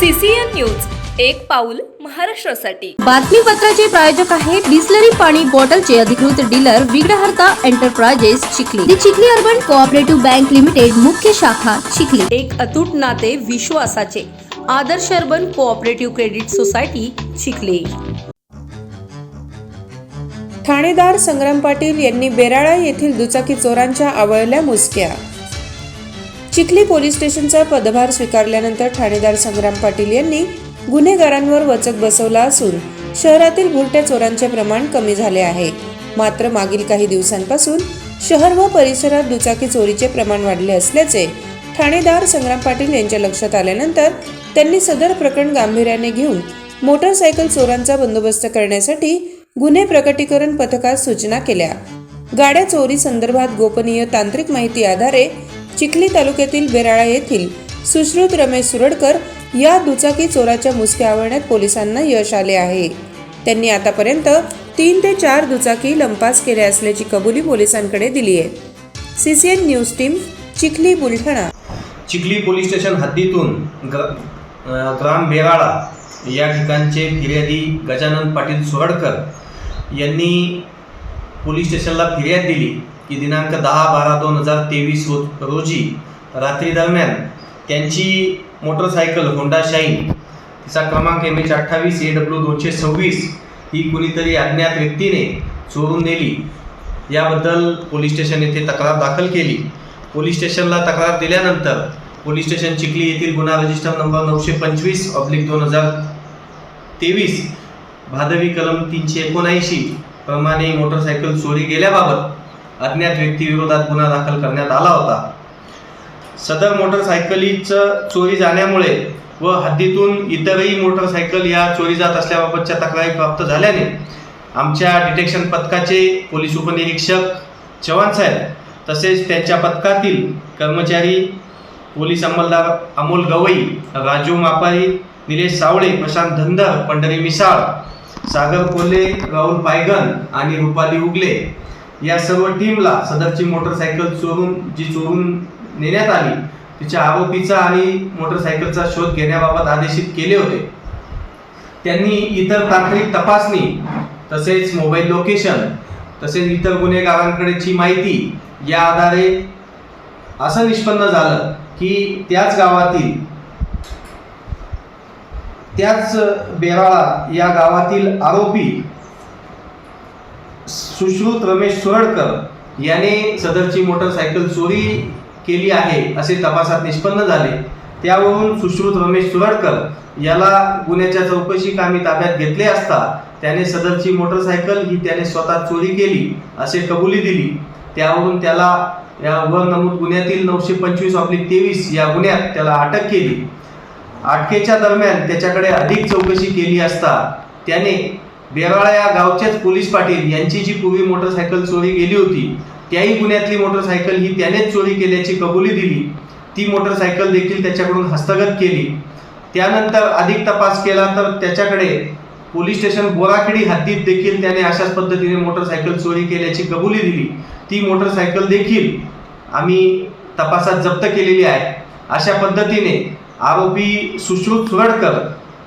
CCN news एक पाऊल महाराष्ट्रासाठी. बातमीपत्राचे प्रायोजक आहे बिस्लरी पाणी बॉटलचे अधिकृत dealer Vighnaharta enterprises Chikhli. The Chikhli urban cooperative bank limited मुख्य शाखा चिखली. एक अतूट नाते विश्वासाचे Adarsh urban cooperative credit society Chikhli. ठाणेदार संग्राम पाटील यांनी बेराळा येथील दुचाकी चोरांच्या आवळल्या मुसक्या. चिखली पोलीस स्टेशनचा पदभार स्वीकारल्यानंतर ठाणेदार संग्राम पाटील यांनी गुन्हेगारांवर वचक बसवला असून शहरातील बुरट्या चोरांचे प्रमाण कमी झाले आहे. मात्र मागील काही दिवसांपासून शहर व परिसरात दुचाकी चोरीचे प्रमाण वाढले असल्याचे ठाणेदार संग्राम पाटील यांच्या लक्षात आल्यानंतर त्यांनी सदर प्रकरण गांभीर्याने घेऊन मोटरसायकल चोरांचा बंदोबस्त करण्यासाठी गुन्हे प्रकटीकरण पथकास सूचना केल्या. गाड्या चोरी संदर्भात गोपनीय तांत्रिक माहिती आधारे चिखली तालुक्यातील बेराळा येथील सुश्रुत रमेश सुरडकर या दुचाकी चोराच्या मुसक्या आवळण्यात पोलिसांना यश आले आहे. त्यांनी आतापर्यंत तीन ते चार दुचाकी लंपास केल्या असल्याची कबुली पोलिसांकडे दिली आहे. CCN news team Chikhli Buldhana. Chikhli police station हद्दीतून ग्र ग्राम बेराळा या ठिकाणचे फिर्यादी गजानन पाटील सोरडकर यांनी पोलीस स्टेशनला फिर्याद दिली. की दिनांक दहा बारा दोन हजार तेवीस रो रोजी रात्री दरम्यान त्यांची मोटरसायकल होंडा शाईन तिचा क्रमांक एम एच अठ्ठावीस ए डब्ल्यू दोनशे सव्वीस ही कुणीतरी अज्ञात व्यक्तीने चोरून नेली. याबद्दल पोलीस स्टेशन येथे तक्रार दाखल केली. पोलीस स्टेशनला तक्रार दिल्यानंतर पोलीस स्टेशन चिखली येथील गुन्हा रजिस्टर नंबर नऊशे पंचवीस ऑब्लिक दोन हजार तेवीस भादवी कलम तीनशे एकोणऐंशी प्रमाणे मोटरसायकल चोरी गेल्याबाबत अज्ञात व्यक्तीविरोधात गुन्हा दाखल करण्यात आला होता. सदर मोटरसायकलीचं चोरी जाण्यामुळे व हद्दीतून इतरही मोटरसायकल या चोरी जात असल्याबाबतच्या तक्रारी प्राप्त झाल्याने आमच्या डिटेक्शन पथकाचे पोलीस उपनिरीक्षक चव्हाण साहेब तसेच त्यांच्या पथकातील कर्मचारी पोलीस अंमलदार अमोल गवई राजू मापारी निलेश सावळे प्रशांत धंदर पंढरी मिसाळ सागर कोल्हे राहुल पायगन आणि रुपाली उगले या सर्व टीमला सदरची मोटरसायकल चोरून जी चोरून नेण्यात आली तिच्या आरोपीचा आणि मोटरसायकलचा शोध घेण्याबाबत आदेशित केले होते. त्यांनी इतर प्राथमिक तपासणी तसेच मोबाईल लोकेशन तसेच इतर गुन्हेगारांकडेची माहिती या आधारे असं निष्पन्न झालं की त्याच गावातील त्याच बेराळा या गावातील आरोपी सुश्रुत रमेश सुरडकर याने सदरची मोटरसायकल चोरी केली आहे असे तपासात निष्पन्न झाले. त्यावरून सुश्रुत रमेश सुरडकर याला गुन्ह्याच्या चौकशी कामी ताब्यात घेतले असता त्याने सदरची मोटरसायकल ही त्याने स्वतः चोरी केली असे कबुली दिली. त्यावरून त्याला या वर नमूद गुन्ह्यातील नऊशे पंचवीस ऑब्लिक तेवीस या गुन्ह्यात त्याला अटक केली. अटकेच्या दरम्यान त्याच्याकडे अधिक चौकशी केली असता त्याने बेराळा या गावचेच पोलीस पाटील यांची जी पूर्वी मोटरसायकल चोरी गेली होती त्याही गुन्ह्यातली मोटरसायकल ही त्यानेच चोरी केल्याची कबुली दिली. ती मोटरसायकल देखील त्याच्याकडून हस्तगत केली. त्यानंतर अधिक तपास केला तर त्याच्याकडे पोलीस स्टेशन बोराखेडी हद्दीत देखील त्याने अशाच पद्धतीने मोटरसायकल चोरी केल्याची कबुली दिली. ती मोटरसायकल देखील आम्ही तपासात जप्त केलेली आहे. अशा पद्धतीने आरोपी सुश्रुत सुरडकर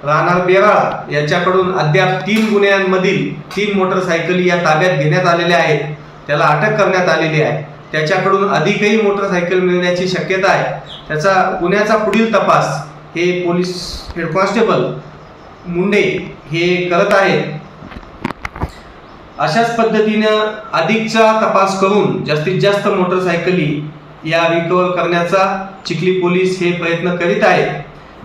राहणार बेराळा यांच्याकडून अद्याप तीन गुन्ह्यांमधील तीन मोटरसायकली या ताब्यात घेण्यात आलेल्या आहेत. त्याला अटक करण्यात आलेली आहे. त्याच्याकडून अधिकही मोटरसायकल मिळण्याची शक्यता आहे. त्याचा गुन्ह्याचा पुढील तपास हे पोलीस हेड कॉन्स्टेबल मुंडे हे करत आहेत. अशाच पद्धतीनं अधिकचा तपास करून जास्तीत जास्त मोटरसायकली या रिकवर करण्याचा चिखली पोलीस हे प्रयत्न करीत आहेत.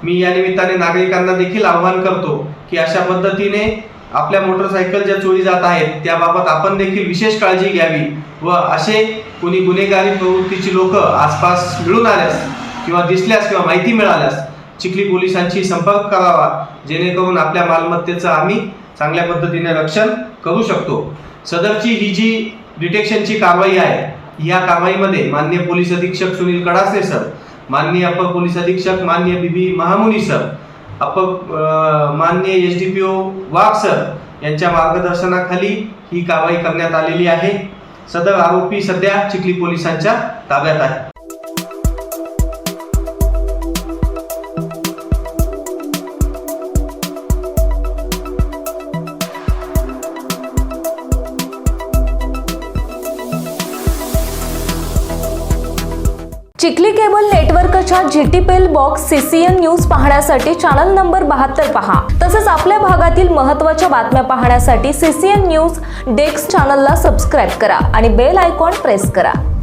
मी या निमित्ताने नागरिकांना देखील आवाहन करतो की अशा पद्धतीने आपल्या मोटरसायकल ज्या चोरी जात आहेत त्याबाबत आपण देखील विशेष काळजी घ्यावी व असे कोणी गुन्हेगारी प्रवृत्तीची लोक आसपास मिळून आल्यास किंवा दिसल्यास किंवा माहिती मिळाल्यास चिखली पोलिसांशी संपर्क करावा जेणेकरून आपल्या मालमत्तेचं आम्ही चांगल्या पद्धतीने रक्षण करू शकतो. सदरची ही जी डिटेक्शनची कारवाई आहे या कारवाईमध्ये माननीय पोलीस अधीक्षक सुनील कडासे सर माननीय अपर पोलीस अधीक्षक माननीय बीबी महामुनी सर अपर माननीय S D P O Wagh sir यांच्या मार्गदर्शनाखाली ही कारवाई करण्यात आलेली आहे. सदर आरोपी सध्या चिखली पोलिसांच्या ताब्यात आहे. चिखली केबल नेटवर्कच्या जीटीपीएल बॉक्स सीसीएन न्यूज पाहण्यासाठी चॅनल नंबर बहात्तर पहा. तसेच आपल्या भागातील महत्त्वाच्या बातम्या पाहण्यासाठी सीसीएन न्यूज डेस्क चॅनलला सबस्क्राईब करा आणि बेल आयकॉन प्रेस करा.